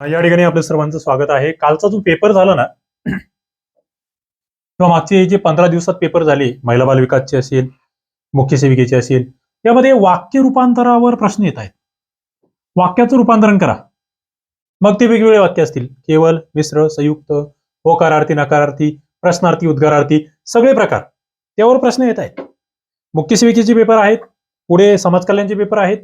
या ठिकाणी आपल्या सर्वांचं स्वागत आहे. कालचा जो पेपर झाला ना किंवा मागचे जे पंधरा दिवसात पेपर झाले महिला बाल विकासचे असेल मुख्य सेविकेचे असेल त्यामध्ये वाक्य रूपांतरावर प्रश्न येत आहेत. वाक्याचं रूपांतरण करा. मग ते वेगवेगळे वाक्य असतील. केवळ मिश्र संयुक्त होकारार्थी नकारार्थी प्रश्नार्थी उद्गारार्थी सगळे प्रकार. त्यावर प्रश्न येत आहेत. मुख्य सेविकेचे पेपर आहेत पुढे समाजकल्याणचे पेपर आहेत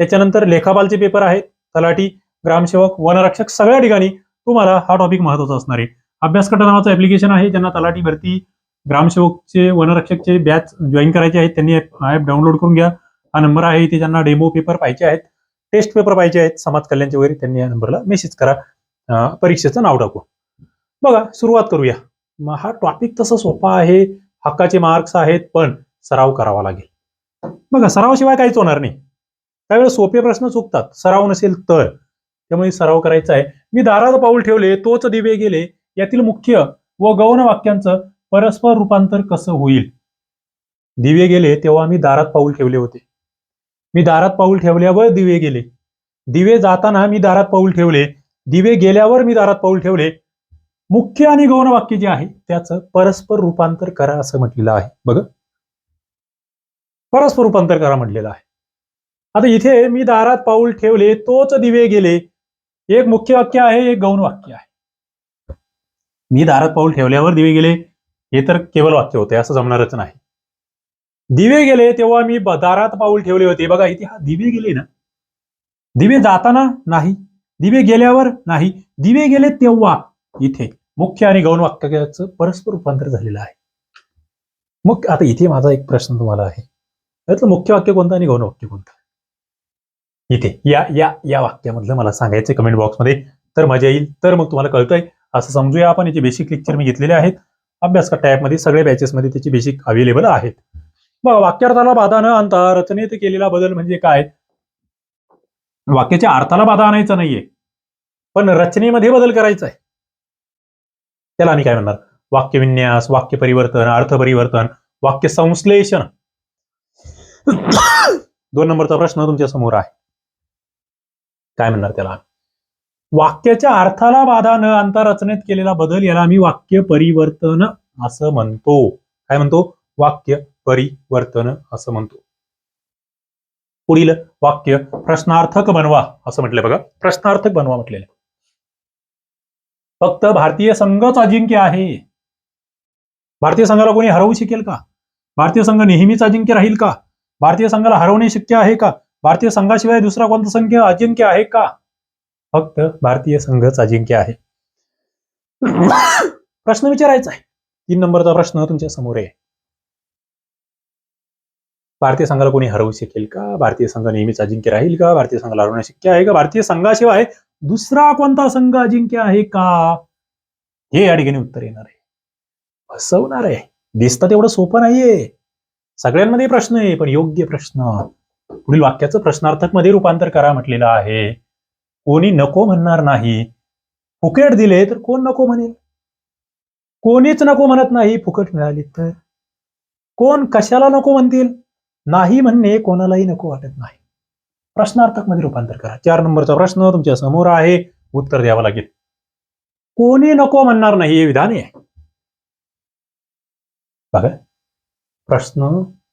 त्याच्यानंतर लेखाबालचे पेपर आहेत तलाठी ग्रामसेवक वनरक्षक सगळ्या ठिकाणी तुम्हाला हा टॉपिक महत्त्वाचा असणार आहे. अभ्यासकट नावाचं ऍप्लिकेशन आहे ज्यांना तलाठी भरती ग्रामसेवकचे वनरक्षकचे बॅच जॉईन करायचे आहेत. त्यांनी ऍप डाउनलोड करून घ्या. हा नंबर आहे इथे ज्यांना डेमो पेपर पाहिजे आहेत टेस्ट पेपर पाहिजे आहेत समाज कल्याणचे वगैरे त्यांनी या नंबरला मेसेज करा. परीक्षेचं नाव टाकू. बघा सुरुवात करूया. मग हा टॉपिक तसा सोपा आहे हक्काचे मार्क्स आहेत पण सराव करावा लागेल. बघा सरावाशिवाय काहीच होणार नाही. त्यावेळेस सोपे प्रश्न चुकतात सराव नसेल तर. त्यामुळे सराव करायचा आहे. मी दारात पाऊल ठेवले तोच दिवे गेले. यातील मुख्य व गौण वाक्यांचं परस्पर रूपांतर कसं होईल? दिवे गेले तेव्हा मी दारात पाऊल ठेवले होते. मी दारात पाऊल ठेवल्यावर दिवे गेले. दिवे जाताना मी दारात पाऊल ठेवले. दिवे गेल्यावर मी दारात पाऊल ठेवले. मुख्य आणि गौण वाक्य जे आहे त्याचं परस्पर रूपांतर करा असं म्हटलेलं आहे. बघ. परस्पर रूपांतर करा म्हटलेलं आहे. आता इथे मी दारात पाऊल ठेवले तोच दिवे गेले. एक मुख्य वाक्य आहे एक गौण वाक्य आहे. मी दारात पाऊल ठेवल्यावर दिवे गेले हे तर केवळ वाक्य होते असं जमणारच नाही. दिवे गेले तेव्हा मी दारात पाऊल ठेवले होते. बघा इथे हा दिवे गेले ना. दिवे जाताना नाही दिवे गेल्यावर नाही दिवे गेले तेव्हा. इथे मुख्य आणि गौण वाक्याचं परस्पर रूपांतर झालेलं आहे. मग आता इथे माझा एक प्रश्न तुम्हाला आहे. यातलं मुख्य वाक्य कोणतं आणि गौण वाक्य कोणतं? इथे या या या वाक्यामधलं मला सांगायचं कमेंट बॉक्समध्ये तर मजा येईल. तर मग तुम्हाला कळतंय असं समजूया आपण. याचे बेसिक लेक्चर मी घेतलेले आहेत. अभ्यास मध्ये सगळ्या बॅचेसमध्ये त्याचे बेसिक अवेलेबल आहेत. बघा वाक्यार्थाला बाधा न आणता रचनेत केलेला बदल म्हणजे काय? वाक्याच्या अर्थाला बाधा आणायचा नाहीये. पण रचनेमध्ये बदल करायचा आहे त्याला आम्ही काय म्हणणार? वाक्यविन्यास वाक्य परिवर्तन अर्थ परिवर्तन वाक्य संश्लेषण. दोन नंबरचा प्रश्न तुमच्यासमोर आहे. काय म्हणणार त्याला? वाक्याच्या अर्थाला बाधा न आणता रचनेत केलेला बदल याला आम्ही वाक्य परिवर्तन असं म्हणतो. काय म्हणतो? वाक्य परिवर्तन असं म्हणतो. पुढील वाक्य प्रश्नार्थक बनवा असं म्हटलंय बघा. प्रश्नार्थक बनवा म्हटलेलं. फक्त भारतीय संघच अजिंक्य आहे. भारतीय संघाला कोणी हरवू शकेल का? भारतीय संघ नेहमीच अजिंक्य राहील का? भारतीय संघाला हरवणे शक्य आहे का? भारतीय संघाशिवाय दुसरा कोणता संघ अजिंक्य आहे का? फक्त भारतीय संघच अजिंक्य आहे. प्रश्न विचारायचा आहे. तीन नंबरचा प्रश्न तुमच्यासमोर आहे. भारतीय संघाला कोणी हरवू शकेल का? भारतीय संघ नेहमीच अजिंक्य राहील का? भारतीय संघाला हरवणे शक्य आहे का? भारतीय संघाशिवाय दुसरा कोणता संघ अजिंक्य आहे का? हे या ठिकाणी उत्तर येणार आहे. फसवणार आहे. दिसतं तेवढं सोपं नाहीये. सगळ्यांमध्ये प्रश्न आहे पण योग्य प्रश्न. पुढील वाक्याचं प्रश्नार्थकमध्ये रूपांतर करा म्हटलेलं आहे. कोणी नको म्हणणार नाही. फुकट दिले तर कोण नको म्हणेल? कोणीच नको म्हणत नाही फुकट मिळाली तर. कोण कशाला नको म्हणतील? नाही म्हणणे कोणालाही नको वाटत नाही. प्रश्नार्थकमध्ये रूपांतर करा. चार नंबरचा प्रश्न तुमच्यासमोर आहे. उत्तर द्यावं लागेल. कोणी नको म्हणणार नाही हे विधान आहे. बघा. प्रश्न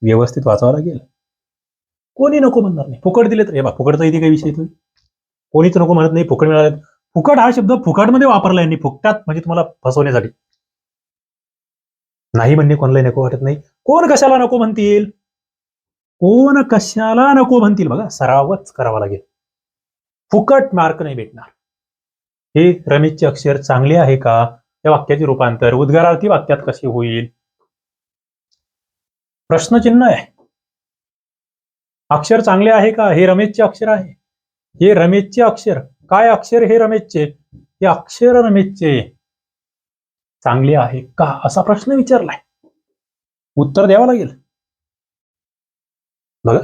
व्यवस्थित वाचावा लागेल. कोणी नको म्हणणार नाही. फुकट दिले तर हे बा फुकटचा इथे काही विषय येतोय कोणीच नको म्हणत नाही फुकट मिळाले फुकट हा शब्द फुकटमध्ये वापरला यांनी. फुकटात म्हणजे तुम्हाला फसवण्यासाठी. नाही म्हणणे कोणालाही नको वाटत नाही. कोण कशाला नको म्हणतील? कोण कशाला नको म्हणतील? बघा सरावच करावा लागेल. फुकट मार्क नाही भेटणार. हे रमेशचे अक्षर चांगले आहे का? या वाक्याचे रूपांतर उद्गारार्थी वाक्यात कसे होईल? प्रश्नचिन्ह आहे. अक्षर चांगले आहे का? हे रमेशचे अक्षर आहे. हे रमेशचे अक्षर. काय अक्षर हे रमेशचे? हे अक्षर रमेशचे. चांगले आहे का? असा प्रश्न विचारलाय. उत्तर द्यावं लागेल. बघा.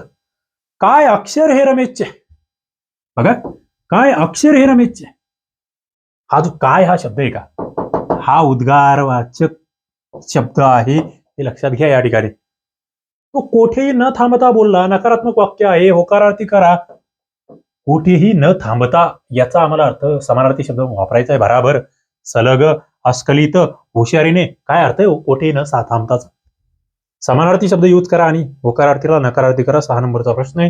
काय अक्षर हे रमेशचे? बघा. काय अक्षर हे रमेशचे? हा जो काय हा शब्द आहे का? हा उद्गारवाचक शब्द आहे. हे लक्षात घ्या या ठिकाणी. तो कोठेही न थांबता बोलला नकारात्मक वाक्य आहे होकारार्थी करा. कोठेही न थांबता याचा आम्हाला अर्थ समानार्थी शब्द वापरायचा आहे. बराबर सलग अस्खलित हुशारीने काय अर्थ आहे? कोठेही न सा थांबताच. समानार्थी शब्द यूज करा आणि होकारार्थीला नकारार्थी करा सहा नंबरचा प्रश्न आहे.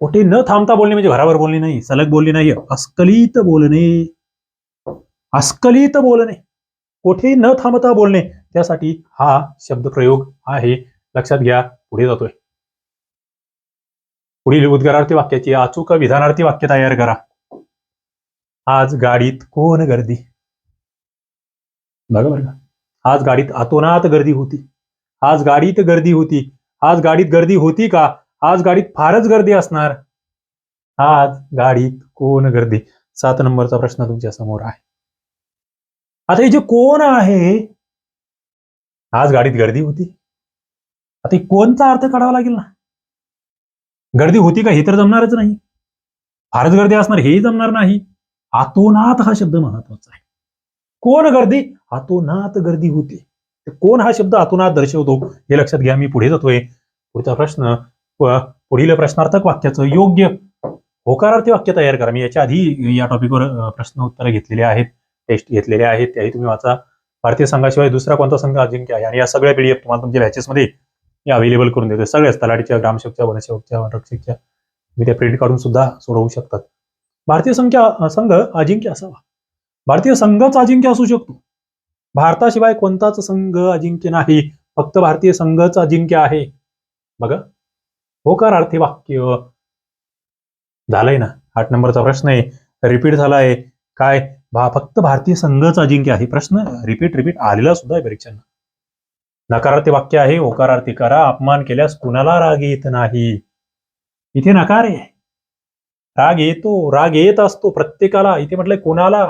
कुठे न थांबता बोलणे म्हणजे भराभर बोलणे नाही सलग बोलणे नाही अस्खलित बोलणे. अस्खलित बोलणे. कोठेही न थांबता बोलणे त्यासाठी हा शब्द प्रयोग आहे. लक्षात घ्या पुढे जातोय. पुढील उद्गारार्थी वाक्याची अचूक विधानार्थी वाक्य तयार करा. आज गाडीत कोण गर्दी? बघा बरं का. आज गाडीत अतोनात गर्दी होती. आज गाडीत गर्दी होती. आज गाडीत गर्दी होती का? आज गाडीत फारच गर्दी असणार. आज गाडीत कोण गर्दी? सात नंबरचा प्रश्न तुमच्यासमोर आहे. आता हे जे कोण आहे आज गाडीत गर्दी होती. आता हे कोणचा अर्थ काढावा लागेल ना? गर्दी होती का हे तर जमणारच नाही. फारच गर्दी असणार हेही जमणार नाही. आतोनात हा शब्द महत्त्वाचा आहे. कोण गर्दी? आतोनात गर्दी होती. कोण हा शब्द आतोनात दर्शवतो? हे लक्षात घ्या मी पुढे जातोय. पुढचा प्रश्न पुढील प्रश्नार्थक वाक्याचं योग्य होकारार्थी वाक्य तयार करा. मी याच्या आधी या टॉपिकवर प्रश्न उत्तरं घेतलेले आहेत टेस्ट घेतलेले आहेत त्याही तुम्ही वाचा. भारतीय संघाशिवाय दुसरा कोणता संघ अजिंक्य आहे? आणि या सगळ्या पीडीएफ तुम्हाला तुमच्या बॅचेसमध्ये हे अवेलेबल करून देतो सगळ्याच तलाठीच्या ग्रामसेवकच्या वनसेवकच्या वनरक्षकच्या मी त्या प्रिंट काढून सुद्धा सोडवू शकतात. भारतीय संख्या संघ अजिंक्य असावा. भारतीय संघच अजिंक्य असू शकतो. भारताशिवाय कोणताच संघ अजिंक्य नाही. फक्त भारतीय संघच अजिंक्य आहे. बघा. होकारार्थी वाक्य झालंय ना? आठ नंबरचा प्रश्न आहे. रिपीट झालाय. काय? भा फक्त भारतीय संघच अजिंक्य आहे. प्रश्न रिपीट रिपीट आलेला सुद्धा आहे परीक्षांना. नकारार्थी वाक्य आहे होकारार्थी करा अपमान केल्यास कुणाला राग येत नाही? इथे नकार आहे. राग येतो राग येत असतो प्रत्येकाला. इथे म्हटलंय कोणाला?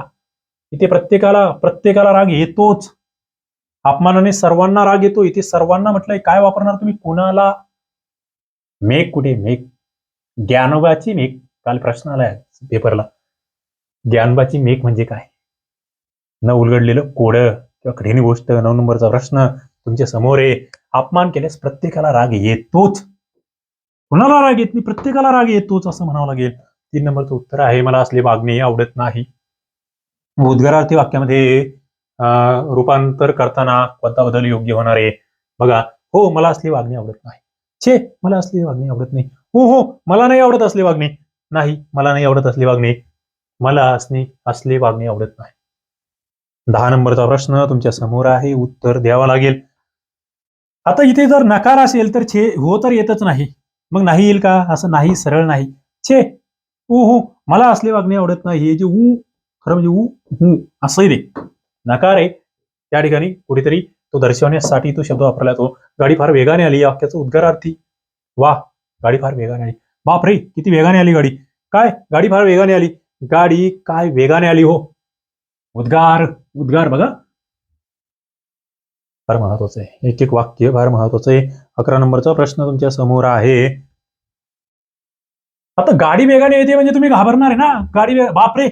इथे प्रत्येकाला प्रत्येकाला राग येतोच. अपमानाने सर्वांना राग येतो. इथे सर्वांना म्हटलंय काय वापरणार तुम्ही? कोणाला? मेघ कुठे? मेघ. ज्ञानोबाची मेघ. काल प्रश्न आलाय पेपरला ज्ञानोबाची मेघ म्हणजे काय? न उलगडलेलं कोड किंवा कठीण गोष्ट नऊ नंबरचा प्रश्न. तुमच्यासमोर आहे अपमान केल्यास प्रत्येकाला राग येतोच. कुणाला राग येत नाही? प्रत्येकाला राग येतोच असं म्हणावं लागेल. तीन नंबरचं उत्तर आहे मला असले वागणे आवडत नाही. उद्गारार्थी वाक्यामध्ये अं, रूपांतर करताना कोणता बदल योग्य होणार आहे? बघा हो मला असली वागणे आवडत नाही. छे मला असली वागणे आवडत नाही. हो हो मला नाही आवडत असले वागणे नाही मला नाही आवडत असले वागणे मला असणे असले वागणे आवडत नाही. दहा नंबरचा प्रश्न तुमच्यासमोर आहे. उत्तर द्यावा लागेल. आता इथे जर नकार असेल तर छे हो तर येतच नाही. मग नाही येईल का? असं नाही सरळ नाही. छे ऊ हू मला असले वागणे आवडत नाही. हे जे ऊ खरं म्हणजे ऊ हू असंही दे नकार आहे. त्या ठिकाणी कुठेतरी तो दर्शवण्यासाठी तो शब्द वापरला जातो. गाडी फार वेगाने आली. या वाक्याचं उद्गारार्थी वा गाडी फार वेगाने आली. बाप रे किती वेगाने आली गाडी. काय? गाडी फार वेगाने आली. गाडी काय वेगाने आली हो? उद्गार उद्गार बघा. फार महत्वाचं आहे. एक एक वाक्य फार महत्वाचं आहे. अकरा नंबरचा प्रश्न तुमच्यासमोर आहे. आता गाडी वेगाने येते म्हणजे तुम्ही घाबरणार आहे ना? गाडी बापरे!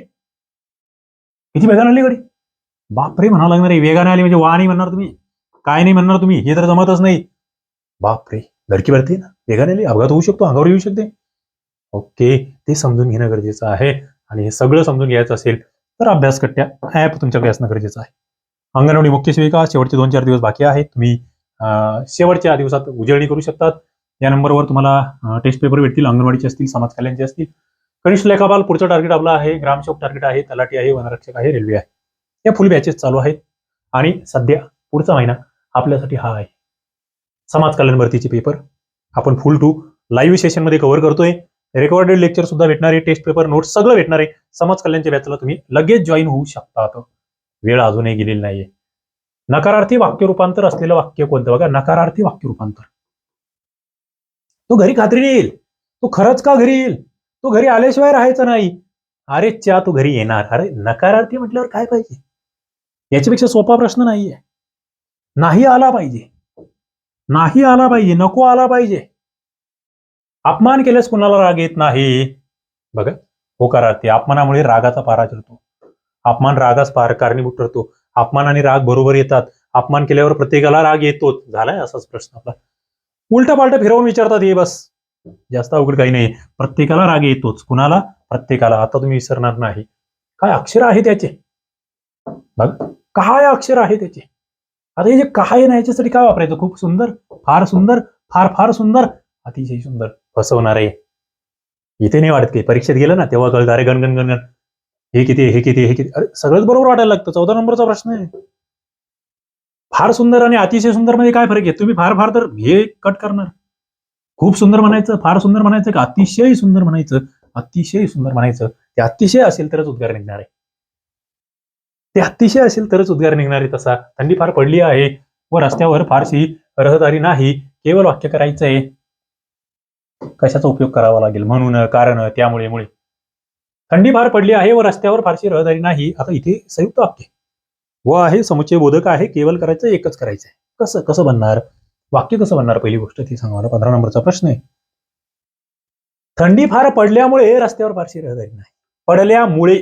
किती वेगाने आली गाडी? बापरे म्हणावं लागणार आहे. वेगाने आली म्हणजे वा नाही म्हणणार तुम्ही. काय नाही म्हणणार तुम्ही. हे तर जमतच नाही. बापरे! धडकी भरते ना? वेगाने आली. अपघात होऊ शकतो. अंगावर येऊ शकते. ओके. ते समजून घेणं गरजेचं आहे. आणि हे सगळं समजून घ्यायचं असेल तर अभ्यासकट्ट्या ॲप तुमच्याकडे असणं गरजेचं आहे. अंगणवाडी मुख्य सेविका शेवटचे दोन चार दिवस बाकी आहेत. तुम्ही शेवटच्या दिवसात उजळणी करू शकतात. या नंबरवर तुम्हाला टेस्ट पेपर भेटतील अंगणवाडीचे असतील समाज कल्याणचे असतील. कनिष्ठ लेखापाल पुढचं टार्गेट आपलं आहे ग्रामसेवक टार्गेट आहे तलाठी आहे वनरक्षक आहे रेल्वे आहे. या फुल बॅचेस चालू आहेत. आणि सध्या पुढचा महिना आपल्यासाठी हा आहे. समाज कल्याण भरतीचे पेपर आपण फुल टू लाईव्ह सेशनमध्ये कव्हर करतोय. रेकॉर्डेड लेक्चर सुद्धा भेटणार आहे टेस्ट पेपर नोट्स सगळं भेटणार आहे समाज कल्याणच्या बॅचला तुम्ही लगेच जॉईन होऊ शकतात. वेळ अजूनही गेलेली नाहीये. नकारार्थी वाक्य रूपांतर असलेलं वाक्य कोणतं? बघा नकारार्थी वाक्य रूपांतर. तो घरी खात्रीने येईल. तो खरंच का घरी येईल? तो घरी आल्याशिवाय राहायचं नाही. अरे च्या तू घरी येणार. अरे नकारार्थी म्हटल्यावर काय पाहिजे? याच्यापेक्षा सोपा प्रश्न नाहीये. नाही आला पाहिजे. नाही आला पाहिजे. नको आला पाहिजे. अपमान केल्यास कुणाला राग येत नाही? बघा होकारार्थी. अपमानामुळे रागाचा पारा चिरतो. अपमान रागास फार कारणीभूत ठरतो. अपमान आणि राग बरोबर येतात. अपमान केल्यावर प्रत्येकाला राग येतोच. झालाय असाच प्रश्न आपला. उलटा पालटा फिरवून विचारतात हे बस जास्त अवघड काही नाही प्रत्येकाला राग येतोच. कुणाला? प्रत्येकाला. आता तुम्ही विसरणार नाही. काय अक्षर आहे त्याचे? बघ. काय अक्षर आहे त्याचे? आता हे जे काय ना याच्यासाठी काय वापरायचं? खूप सुंदर फार सुंदर फार फार सुंदर अतिशय सुंदर. फसवणार. आहे इथे नाही वाटत काही. परीक्षेत गेलं ना तेव्हा कळत. अरे गणगण गणगण. हे किती हे किती हे किती अरे सगळंच बरोबर वाटायला लागतं. चौदा नंबरचा प्रश्न आहे. फार सुंदर आणि अतिशय सुंदरमध्ये काय फरक आहे? तुम्ही फार फार तर हे कट करणार. खूप सुंदर म्हणायचं फार सुंदर म्हणायचं का? अतिशय सुंदर म्हणायचं अतिशय सुंदर म्हणायचं. ते अतिशय असेल तरच उद्गार निघणार आहे. ते अतिशय असेल तरच उद्गार निघणार आहे तसा. थंडी फार पडली आहे व रस्त्यावर फारशी रहदारी नाही. केवळ वाक्य करायचं आहे कशाचा उपयोग करावा लागेल? म्हणून कारण त्यामुळे मुळे. थंडी फार पडली आहे व रस्त्यावर फारशी रहदारी नाही. आता इथे संयुक्त वाक्य व आहे समुच्चय बोधक आहे केवळ करायचं एकच करायचं आहे कसं कसं बनणार? वाक्य कसं बनणार? पहिली गोष्ट ती सांगा मला. पंधरा नंबरचा प्रश्न आहे. थंडी फार पडल्यामुळे रस्त्यावर फारशी रहदारी नाही. पडल्यामुळे.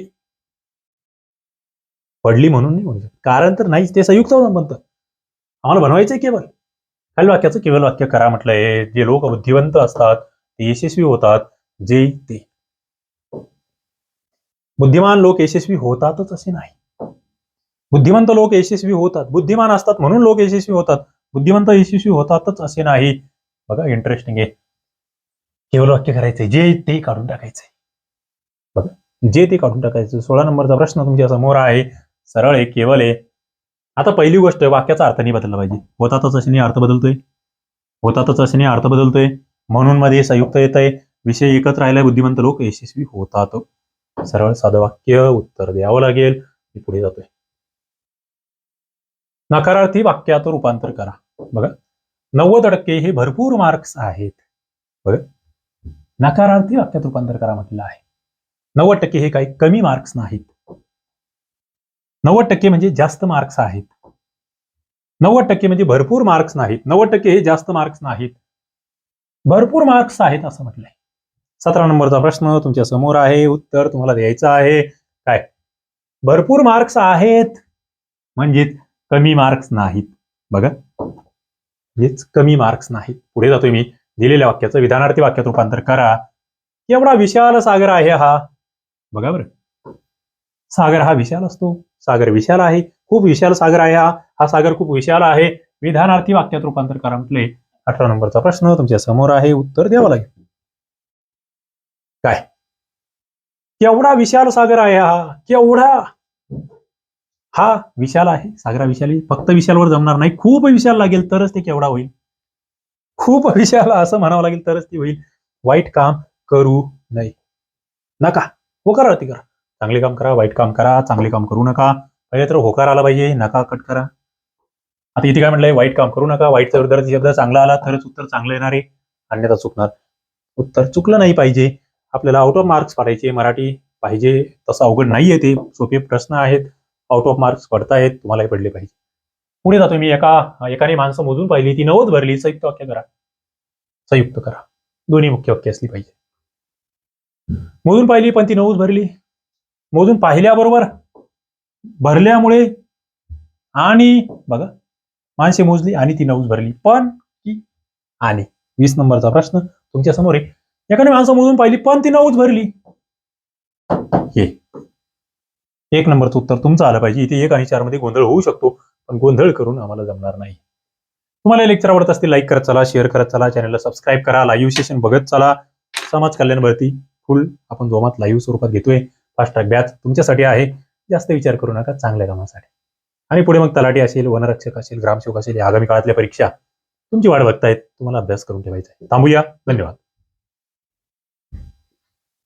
पडली म्हणून नाही म्हणू शकत. कारण तर नाहीच ते संयुक्त बनतं. आम्हाला बनवायचंय केवळ खाली वाक्याचं केवळ वाक्य करा म्हटलंय. जे लोक बुद्धिवंत असतात ते यशस्वी होतात. जे ते. बुद्धिमान लोक यशस्वी होतातच असे नाही. बुद्धिमंत लोक यशस्वी होतात. बुद्धिमान असतात म्हणून लोक यशस्वी होतात. बुद्धिमंत यशस्वी होतातच असे नाही. बघा इंटरेस्टिंग आहे. केवळ वाक्य करायचंय. जे ते काढून टाकायचंय. बघा जे ते काढून टाकायचं सोळा नंबरचा प्रश्न तुमच्यासमोर आहे. सरळ आहे केवळ आहे. आता पहिली गोष्ट वाक्याचा अर्थ नाही बदलला पाहिजे. होतातच असे नाही अर्थ बदलतोय? होतातच असे नाही अर्थ बदलतोय? म्हणून मध्ये संयुक्त येत आहे विषय एकच राहिलाय. बुद्धिमंत लोक यशस्वी होतात. सरळ साधं वाक्य उत्तर द्यावं लागेल. मी पुढे जातोय. नकारार्थी वाक्यात रूपांतर करा. बघा. नव्वद टक्के हे भरपूर मार्क्स आहेत. बघा. नकारार्थी वाक्यात रूपांतर करा म्हटलं आहे. नव्वद टक्के हे काही कमी मार्क्स नाहीत. नव्वद टक्के म्हणजे जास्त मार्क्स आहेत. नव्वद टक्के म्हणजे भरपूर मार्क्स नाहीत. नव्वद टक्के हे जास्त मार्क्स नाहीत. भरपूर मार्क्स आहेत असं म्हटलंय. सतरा नंबरचा प्रश्न तुमच्यासमोर आहे. उत्तर तुम्हाला द्यायचं आहे. काय? भरपूर मार्क्स आहेत. म्हणजेच कमी मार्क्स नाहीत. बघा. म्हणजेच कमी मार्क्स नाहीत. पुढे जातोय मी. दिलेल्या वाक्याचं विधानार्थी वाक्यात रूपांतर करा. एवढा विशाल सागर आहे हा. बघा बरं. सागर हा विशाल असतो. सागर विशाल आहे. खूप विशाल सागर आहे हा. हा सागर खूप विशाल आहे. विधानार्थी वाक्यात रूपांतर करा म्हटले. अठरा नंबरचा प्रश्न तुमच्यासमोर आहे. उत्तर द्यावं लागेल. काय? केवढा विशाल सागर आहे हा? केवढा? हा विशाल आहे. सागरा विशाली फक्त विशालवर जमणार नाही. खूप विशाल लागेल तरच ते केवढा होईल. खूप विशाल असं म्हणावं लागेल तरच ते होईल. वाईट काम करू नये. नका. होकार आरती करा. चांगले काम करा वाईट काम करा चांगले काम करू नका. पहिले तर होकार आला पाहिजे नका कट करा. आता इथे काय म्हटलंय? वाईट काम करू नका. वाईटचा विरुद्धार्थी शब्द चांगला आला तरच उत्तर चांगलं येणार आहे. अन्यथा चुकणार. उत्तर चुकलं नाही पाहिजे. आपल्याला आउट ऑफ मार्क्स पाडायचे मराठी पाहिजे तसं अवघड नाहीये ते. सोपे प्रश्न आहेत. आउट ऑफ मार्क्स पडतायत तुम्हालाही पडले पाहिजे. पुढे जातो मी. एका एकाने माणसं मोजून पाहिली. ती नव्वद भरली. संयुक्त वाक्य करा. संयुक्त करा. दोन्ही मुख्य वाक्य असली पाहिजे. मोजून पाहिली पण ती नव्वद भरली. मोजून पाहिल्याबरोबर भरल्यामुळे आणि बघा माणसे मोजली आणि ती नव्वद भरली. पण की आणि. वीस नंबरचा प्रश्न तुमच्यासमोर आहे. एकाने माणसं मोजून पाहिली पण ती नऊच भरली. हे एक नंबरचं उत्तर तुमचं आलं पाहिजे. इथे एक आणि चारमध्ये गोंधळ होऊ शकतो पण गोंधळ करून आम्हाला जमणार नाही. तुम्हाला लेक्चर आवडत असतील लाईक करत चला शेअर करत चला चॅनलला सबस्क्राईब करा लाईव्ह सेशन बघत चला. समाज कल्याणवरती फुल आपण जोमात लाईव्ह स्वरूपात घेतोय. फास्ट ट्रॅक बॅच तुमच्यासाठी आहे. जास्त विचार करू नका चांगल्या कामासाठी. आणि पुढे मग तलाठी असेल वनरक्षक असेल ग्रामसेवक असेल या आगामी काळातल्या परीक्षा तुमची वाट बघतायत तुम्हाला अभ्यास करून ठेवायचा आहे. थांबूया. धन्यवाद.